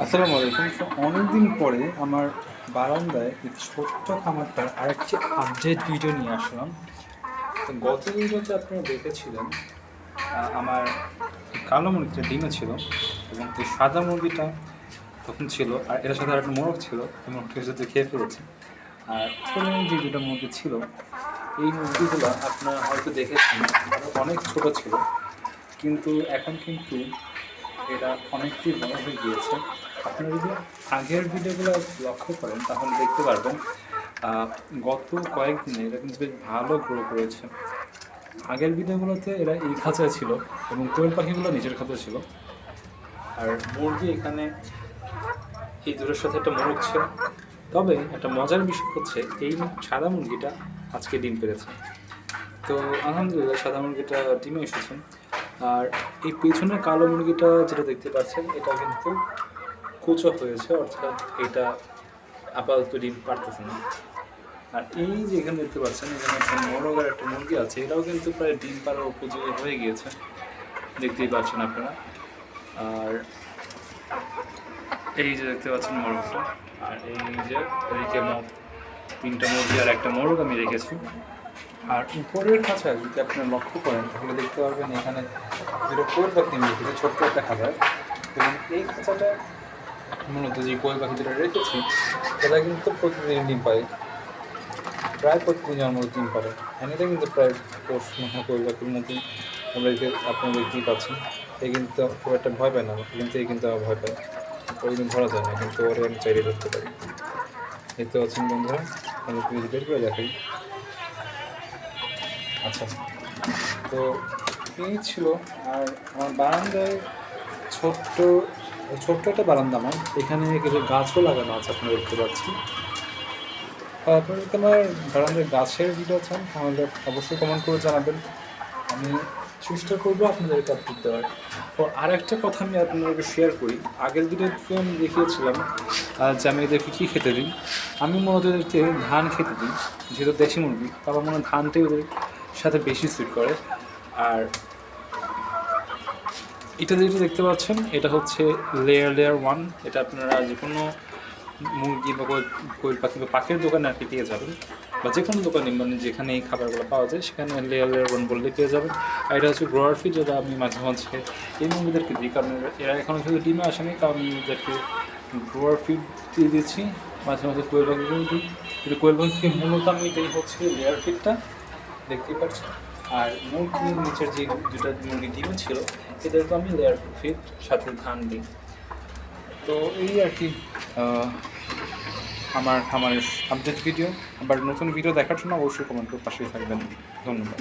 আসসালামু আলাইকুম। অনেকদিন পরে আমার বারান্দায় এই ছোট্ট খামারটার আরেকটি আপডেট ভিডিও নিয়ে আসলাম। তো গত ভিডিওতে আপনারা দেখেছিলেন আমার কালো মুরগিটা ডিমে ছিল এবং এই সাদা মুরগিটা তখন ছিল, আর এটার সাথে আরেকটা মোরগ ছিল, এই মোরগটা সাথে খেয়ে ফেলেছে। আর এখানে যে দুটো মুরগি ছিল, এই মুরগিগুলো আপনারা হয়তো দেখেছেন অনেক ছোট ছিল। কিন্তু এখন কিন্তু এরা অনেকটাই বড় হয়ে গিয়েছে। আপনারা যদি আগের ভিডিওগুলো লক্ষ্য করেন, তাহলে দেখতে পারবেন গত কয়েকদিনে এরা কিন্তু বেশ ভালো গ্রো করেছে। আগের ভিডিওগুলোতে এরা এই খাঁচায় ছিল এবং কোয়েল পাখিগুলো নিজের খাঁচায় ছিল। আর মুরগি এখানে এই দুটোর সাথে একটা মোরগ ছিল। তবে একটা মজার বিষয় হচ্ছে, এই সাদা মুরগিটা আজকে ডিম পেরেছে তো আলহামদুলিল্লাহ, সাদা মুরগিটা ডিমে এসেছে। আর এই পেছনের কালো মুরগিটা যেটা দেখতে পাচ্ছেন, এটা কিন্তু কুচো হয়েছে, অর্থাৎ এটা আপাতত ডিম পারতেছে না। আর এই যে এখানে দেখতে পাচ্ছেন, এখানে একটা মোরগ আর একটা মুরগি আছে, এটাও কিন্তু প্রায় ডিম পাড়ার উপযোগী হয়ে গিয়েছে। দেখতেই পাচ্ছেন আপনারা। আর এই যে দেখতে পাচ্ছেন মোরগটা, আর এই যে এদিকে তিনটা মুরগি আর একটা মোরগ আমি রেখেছি। আর উপরের খাঁচা যদি আপনারা লক্ষ্য করেন, তাহলে দেখতে পারবেন এখানে যেটা কোয়েল পাখি আমি রেখেছি ছোট্ট একটা খাঁচায় এবং এই খাঁচাটা মূলত যে কোয়েল পাখি যেটা রেখেছি সেটা কিন্তু প্রতিদিন ডিম পায় প্রায় প্রতিদিন জন্ম ডিম পারে এমনিতে কিন্তু প্রায় পোষ মহা কোয়েল পাখির মতোই। আমরা একে আপনারা দেখতেই পাচ্ছেন। এই কিন্তু খুব একটা ভয় পায় না কিন্তু এই কিন্তু আমার ভয় পায়। ওই দিন ধরা যায় না, কিন্তু ওরে আমি চাইলে ধরতে পারি। দেখতে আছেন বন্ধুরা আমি বের করে দেখাই। আচ্ছা। তো এই ছিল, আর আমার বারান্দায় ছোট্ট ছোট্ট একটা বারান্দা আমার। এখানে কিছু গাছও লাগানো আছে, আপনারা দেখতে পাচ্ছি। আপনারা যদি আমার বারান্দায় গাছের ভিডিও চান, তাহলে অবশ্যই কমেন্ট করে জানাবেন। আমি চেষ্টা করব আপনাদেরকে আপডেট দেওয়ার। তো আর একটা কথা আমি আপনাদেরকে শেয়ার করি। আগের ভিডিওতে আমি দেখিয়েছিলাম যে আমি এদেরকে কী খেতে দিই? আমি মূলত এদেরকে ধান খেতে দিই, যেহেতু দেশি মুরগি, তারপর মনে হয় ধানটাই ওদের সাথে বেশি সুইট করে। আর এটা যেটা দেখতে পাচ্ছেন, এটা হচ্ছে লেয়ার লেয়ার ওয়ান এটা আপনারা যে কোনো মুরগি বা কোয়েল- পাখি বা পাখির দোকানে আর কি পেয়ে যাবেন। বা যে কোনো দোকানে মানে যেখানে এই খাবারগুলো পাওয়া যায়, সেখানে লেয়ার লেয়ার ওয়ান বললে পেয়ে যাবেন। আর এটা হচ্ছে গ্রোয়ার ফিড যেটা আমি মাঝে মাঝে এই মুরগিদেরকে দিই, কারণ এরা- এখনও শুধু ডিমে আসেনি তাও আমি এদেরকে গ্রোয়ার ফিড দিয়ে দিচ্ছি। মাঝে মাঝে কোয়েল পাখিকেও দিই। কিন্তু কোয়েল পাখিকে মূলত আমি এটাই হচ্ছে লেয়ার ফিডটা দেখতেই পাচ্ছি আর মুরগি নিচের যে দুটা মুরগি ডিম ছিল তো আমি লেয়ার ফিট সাথে ধান দিই। তো এই আর কি আমার আমার আপডেট ভিডিও আবার নতুন ভিডিও দেখার জন্য অবশ্যই কমেন্ট করে পাশেই থাকবেন। ধন্যবাদ।